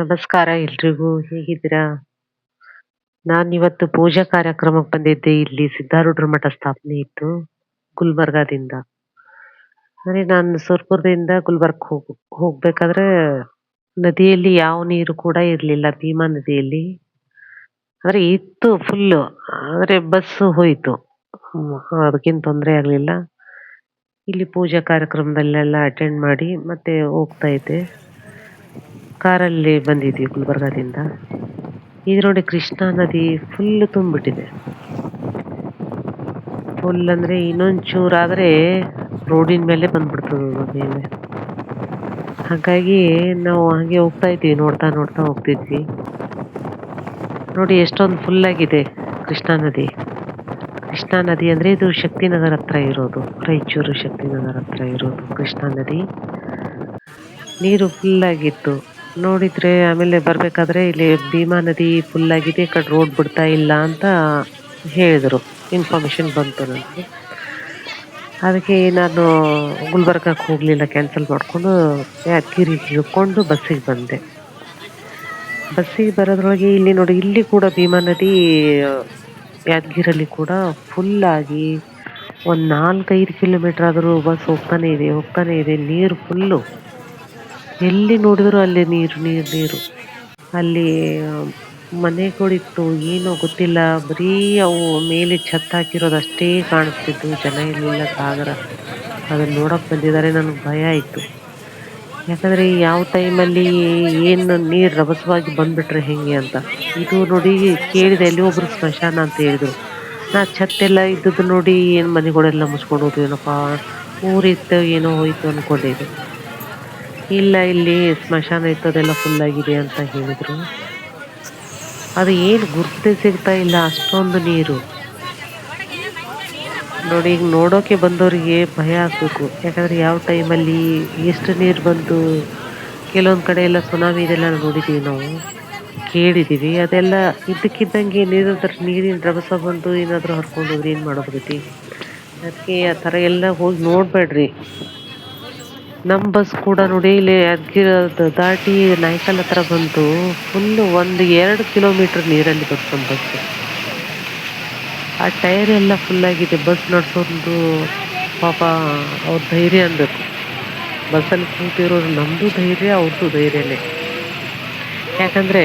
ನಮಸ್ಕಾರ ಎಲ್ರಿಗೂ ಹೇಗಿದ್ದೀರಾ? ನಾನು ಇವತ್ತು ಪೂಜಾ ಕಾರ್ಯಕ್ರಮಕ್ಕೆ ಬಂದಿದ್ದೆ ಇಲ್ಲಿ ಸಿದ್ಧಾರೂಢರ ಮಠ ಸ್ಥಾಪನೆ ಇತ್ತು ಗುಲ್ಬರ್ಗಾದಿಂದ. ಅಂದ್ರೆ ನಾನು ಸುರ್ಪುರದಿಂದ ಗುಲ್ಬರ್ಗ್ ಹೋಗ್ ಹೋಗ್ಬೇಕಾದ್ರೆ ನದಿಯಲ್ಲಿ ಯಾವ ನೀರು ಕೂಡ ಇರಲಿಲ್ಲ ಭೀಮಾ ನದಿಯಲ್ಲಿ. ಆದ್ರೆ ಇತ್ತು ಫುಲ್ಲು ಆದ್ರೆ ಬಸ್ ಹೋಯಿತು ಹ್ಮ್, ತೊಂದರೆ ಆಗ್ಲಿಲ್ಲ. ಇಲ್ಲಿ ಪೂಜಾ ಕಾರ್ಯಕ್ರಮದಲ್ಲೆಲ್ಲ ಅಟೆಂಡ್ ಮಾಡಿ ಮತ್ತೆ ಹೋಗ್ತಾ ಇದ್ದೆ. ಕಾರಲ್ಲಿ ಬಂದಿದ್ವಿ ಗುಲ್ಬರ್ಗಾದಿಂದ. ಇದು ನೋಡಿ ಕೃಷ್ಣಾ ನದಿ ಫುಲ್ ತುಂಬಿಟ್ಟಿದೆ. ಫುಲ್ ಅಂದ್ರೆ ಇನ್ನೊಂದ್ ಚೂರಾದರೆ ರೋಡಿನ ಮೇಲೆ ಬಂದ್ಬಿಡ್ತದೆ ಮೇಲೆ. ಹಾಗಾಗಿ ನಾವು ಹಾಗೆ ಹೋಗ್ತಾ ಇದ್ವಿ, ನೋಡ್ತಾ ನೋಡ್ತಾ ಹೋಗ್ತಿದ್ವಿ. ನೋಡಿ ಎಷ್ಟೊಂದು ಫುಲ್ ಆಗಿದೆ ಕೃಷ್ಣಾ ನದಿ. ಕೃಷ್ಣಾ ನದಿ ಅಂದ್ರೆ ಇದು ಶಕ್ತಿನಗರ ಹತ್ರ ಇರೋದು, ರಾಯಚೂರು ಶಕ್ತಿನಗರ ಹತ್ರ ಇರೋದು ಕೃಷ್ಣಾ ನದಿ. ನೀರು ಫುಲ್ ಆಗಿತ್ತು. ನೋಡಿದ್ರೆ ಆಮೇಲೆ ಬರ್ಬೇಕಾದ್ರೆ ಇಲ್ಲಿ ಭೀಮಾ ನದಿ ಫುಲ್ ಆಗಿದೆ, ಈ ಕಡೆ ರೋಡ್ ಬಿಡ್ತಾ ಇಲ್ಲ ಅಂತ ಹೇಳಿದ್ರು. ಇನ್ಫಾರ್ಮೇಶನ್ ಬಂತು ನನಗೆ. ಅದಕ್ಕೆ ನಾನು ಗುಲ್ಬರ್ಗಕ್ಕೆ ಹೋಗಲಿಲ್ಲ ಕ್ಯಾನ್ಸಲ್ ಮಾಡಿಕೊಂಡು ಯಾದಗಿರಿ ಇಳ್ಕೊಂಡು ಬಸ್ಸಿಗೆ ಬಂದೆ. ಬಸ್ಸಿಗೆ ಬರೋದ್ರೊಳಗೆ ಇಲ್ಲಿ ನೋಡಿ, ಇಲ್ಲಿ ಕೂಡ ಭೀಮಾ ನದಿ ಯಾದಗಿರಲ್ಲಿ ಕೂಡ ಫುಲ್ ಆಗಿ ಒಂದ್ ನಾಲ್ಕೈದು ಕಿಲೋಮೀಟ್ರ್ ಆದರೂ ಬಸ್ ಹೋಗ್ತಾನೆ ಇದೆ ಹೋಗ್ತಾನೆ ಇದೆ, ನೀರು ಫುಲ್ಲು. ಎಲ್ಲಿ ನೋಡಿದ್ರು ಅಲ್ಲಿ ನೀರು ನೀರು ನೀರು. ಅಲ್ಲಿ ಮನೆಗಳಿತ್ತು ಏನೋ ಗೊತ್ತಿಲ್ಲ ಬರೀ ಅವು ಮೇಲೆ ಛತ್ ಹಾಕಿರೋದಷ್ಟೇ ಕಾಣಿಸ್ತಿದ್ವು ಜನ ಇರಲಿಲ್ಲ, ಸಾಗರ. ಅದನ್ನ ನೋಡೋಕೆ ಬಂದಿದ್ದಾರೆ, ನನಗೆ ಭಯ ಆಯಿತು ಯಾಕಂದ್ರೆ ಯಾವ ಟೈಮಲ್ಲಿ ಏನು ನೀರು ರಭಸವಾಗಿ ಬಂದುಬಿಟ್ರೆ ಹೇಗೆ ಅಂತ. ಇದು ನೋಡಿ ಕೇಳಿದೆ ಅಲ್ಲಿ ಒಬ್ರು ಸ್ಮಶಾನ ಅಂತ ಹೇಳಿದರು ನಾ ಛತ್ತೆಲ್ಲ ಇದ್ದದ್ದು ನೋಡಿ ಏನು ಮನೆಗಳೆಲ್ಲ ಮುಚ್ಕೊಂಡು ಹೋದ್ವಿ ಏನಪ್ಪ ಊರಿತ್ತು, ಏನೋ ಹೋಯ್ತು ಅನ್ಕೊಂಡಿದ್ದೆ. ಇಲ್ಲ, ಇಲ್ಲಿ ಸ್ಮಶಾನ ಇತ್ತು ಅದೆಲ್ಲ ಫುಲ್ ಆಗಿದೆ ಅಂತ ಹೇಳಿದ್ರು. ಅದು ಏನು ಗುರ್ತೇ ಸಿಗ್ತಾ ಇಲ್ಲ, ಅಷ್ಟೊಂದು ನೀರು. ನೋಡಿ, ಈಗ ನೋಡೋಕೆ ಬಂದವರಿಗೆ ಭಯ ಆಗಬೇಕು ಯಾಕಂದ್ರೆ ಯಾವ ಟೈಮಲ್ಲಿ ಎಷ್ಟು ನೀರು ಬಂತು ಕೆಲವೊಂದು ಕಡೆ ಎಲ್ಲ ಸುನಾಮಿ ಇದೆಲ್ಲ ನೋಡಿದ್ದೀವಿ ನಾವು. ಕೇಳಿದ್ದೀವಿ ಅದೆಲ್ಲ ಇದ್ದಕ್ಕಿದ್ದಂಗೆ ನೀರು ನೀರಿನ ರಭಸ ಬಂದು ಏನಾದರೂ ಹರ್ಕೊಂಡು ಹೋದ್ರೆ ಏನು ಮಾಡೋದ್ ಅದಕ್ಕೆ ಆ ಥರ ಎಲ್ಲ ಹೋಗಿ ನೋಡ್ಬೇಡ್ರಿ. ನಮ್ ಬಸ್ ಕೂಡ ನೋಡಿ ಇಲ್ಲಿ ಯಾದಗಿರಿ ದಾಟಿ ನಾಯ್ಕಲ್ ಹತ್ರ ಬಂತು ಫುಲ್ ಒಂದ್ ಎರಡು ಕಿಲೋಮೀಟರ್ ನೀರಲ್ಲಿ ಬಂತು ನಮ್ ಬಸ್. ಆ ಟೈರ್ ಎಲ್ಲ ಆಗಿದೆ ಬಸ್ ನಡ್ಸೋದು ಪಾಪ ಅವ್ರ ಧೈರ್ಯ ಅನ್ಬೇಕು. ಬಸ್ಸಲ್ಲಿ ಕೂತಿರೋರು ನಮ್ಮದು ಧೈರ್ಯ ಅವ್ರದ್ದು ಧೈರ್ಯನೇ. ಯಾಕಂದ್ರೆ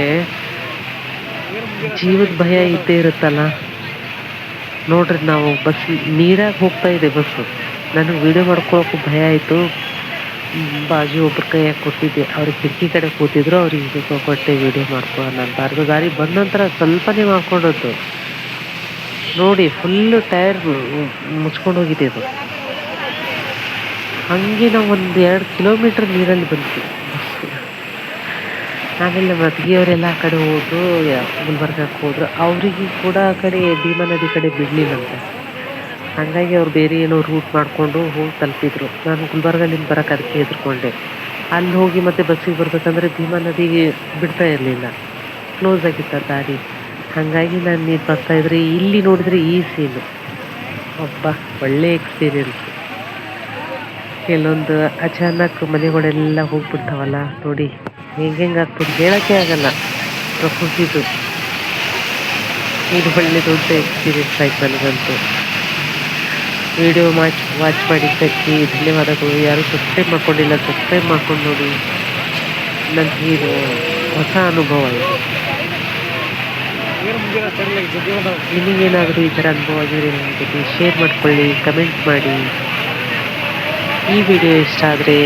ಜೀವದ ಭಯ ಇದ್ದೇ ಇರುತ್ತಲ್ಲ. ನೋಡ್ರಿ ನಾವು ಬಸ್ ನೀರಾಗಿ ಹೋಗ್ತಾ ಇದೆ ಬಸ್ಸು. ನನಗೆ ವಿಡಿಯೋ ಮಾಡ್ಕೊಳಕ್ಕೂ ಭಯ ಆಯ್ತು. ಬಾಜು ಒಬ್ರ ಕೈಯಾಗ ಕೊಟ್ಟಿದ್ದೆ. ಅವ್ರಿಗೆ ಕಿಟಕಿ ಕಡೆ ಕೂತಿದ್ರು, ಅವ್ರಿಗೆ ಕೊಟ್ಟೆ ವಿಡಿಯೋ ಮಾಡ್ಕೊಳ್ಳೋಣ ಅಂತ. ಅರ್ಧ ದಾರಿ ಬಂದ ನಂತರ ಸ್ವಲ್ಪನೇ ಮಾಡ್ಕೊಂಡದ್ದು. ನೋಡಿ ಫುಲ್ ಟೈರ್ ಮುಚ್ಕೊಂಡು ಹೋಗಿದೆ ಅದು. ಹಂಗೆ ನಾವು ಒಂದು ಎರಡು ಕಿಲೋಮೀಟರ್ ನೀರಲ್ಲಿ ಬಸ್ಸು. ಆಮೇಲೆ ನಮ್ಮ ಅತ್ತಿಗೆಯವರೆಲ್ಲ ಆ ಕಡೆ ಹೋದ್ರು ಗುಲ್ಬರ್ಗಕ್ಕೆ ಹೋದ್ರು. ಅವರಿಗೆ ಕೂಡ ಆ ಕಡೆ ಭೀಮಾ ನದಿ ಕಡೆ ಬಿಡ್ಲಿಲ್ಲಂತೆ. ಹಂಗಾಗಿ ಅವ್ರು ಬೇರೆ ಏನೋ ರೂಟ್ ಮಾಡಿಕೊಂಡು ಹೋಗಿ ತಲುಪಿದ್ರು. ನಾನು ಗುಲ್ಬರ್ಗಲಿಂದ ಬರೋಕೆ ಅದಕ್ಕೆ ಹೆದ್ರಿಕೊಂಡೆ ಅಲ್ಲಿ ಹೋಗಿ ಮತ್ತೆ ಬಸ್ಸಿಗೆ ಬರ್ಬೇಕಂದ್ರೆ ಭೀಮಾ ನದಿಗೆ ಬಿಡ್ತಾ ಇರಲಿಲ್ಲ ಕ್ಲೋಸ್ ಆಗಿತ್ತು ದಾರಿ. ಹಂಗಾಗಿ ನಾನು ನೀರು ಬರ್ತಾ ಇದ್ರೆ ಇಲ್ಲಿ ನೋಡಿದ್ರೆ ಈ ಸೀನು. ಅಬ್ಬಾ, ಒಳ್ಳೆ ಎಕ್ಸ್ಪೀರಿಯನ್ಸ್. ಕೆಲವೊಂದು ಅಚಾನಕ್ ಮನೆಗಳೆಲ್ಲ ಹೋಗ್ಬಿಡ್ತಾವಲ್ಲ ನೋಡಿ ಹೆಂಗೆ ಹೆಂಗೆ ಆಗ್ತದೆ ಹೇಳೋಕ್ಕೆ ಆಗಲ್ಲ ಪ್ರಕೃತಿದು. ಇದು ಒಳ್ಳೆ ದೊಡ್ಡ ಎಕ್ಸ್ಪೀರಿಯನ್ಸ್ ಆಯ್ತು ನನಗಂತೂ. ವಿಡಿಯೋ ವಾಚ್ ವಾಚ್ ಮಾಡಿದ್ದಕ್ಕೆ ಧನ್ಯವಾದಗಳು. ಯಾರು ಸಬ್ಸ್ಕ್ರೈಬ್ ಮಾಡ್ಕೊಂಡಿಲ್ಲ ಸಬ್ಸ್ಕ್ರೈಬ್ ಮಾಡ್ಕೊಂಡು ನೋಡಿ. ನನ್ನ ಇದು ಹೊಸ ಅನುಭವ ಇದು. ನಿಮಗೇನಾದರೂ ಈ ಥರ ಅನುಭವ ಆಗಿದ್ರೆ ನನ್ನ ಜೊತೆ ಶೇರ್ ಮಾಡಿಕೊಳ್ಳಿ ಕಮೆಂಟ್ ಮಾಡಿ. ಈ ವಿಡಿಯೋ ಇಷ್ಟ ಆದರೆ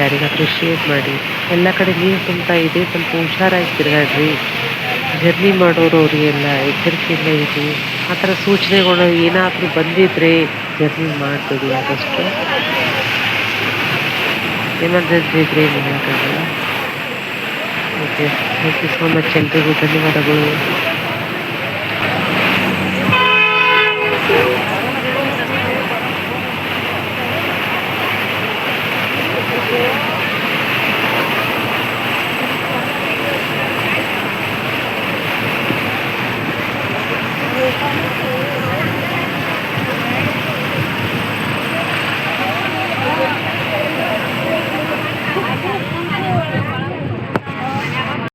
ಯಾರಿಗಾದರೂ ಶೇರ್ ಮಾಡಿ. ಎಲ್ಲ ಕಡೆ ನೀರು ತುಂಬ್ತಾ ಇದೆ ಸ್ವಲ್ಪ ಹುಷಾರಾಗಿ ತಿರುಗಾಡ್ರಿ ಜರ್ನಿ ಮಾಡೋರು ಅವರಿಗೆಲ್ಲ ಎಚ್ಚರಿಕೆಯಿಂದ ಇರಿ. ಆ ತರ ಸೂಚನೆಗಳು ಏನಾದ್ರೂ ಬಂದಿದ್ರೆ ಜರ್ನಿ ಮಾಡ್ಬೇಡಿ ಆದಷ್ಟು. ಎಮರ್ಜೆನ್ಸಿ ಇದ್ರೆ ಏನು ಮಾಡಕ್ಕಾಗಲ್ಲ. Okay thank you so much ಎಲ್ರಿಗೂ ಧನ್ಯವಾದಗಳು.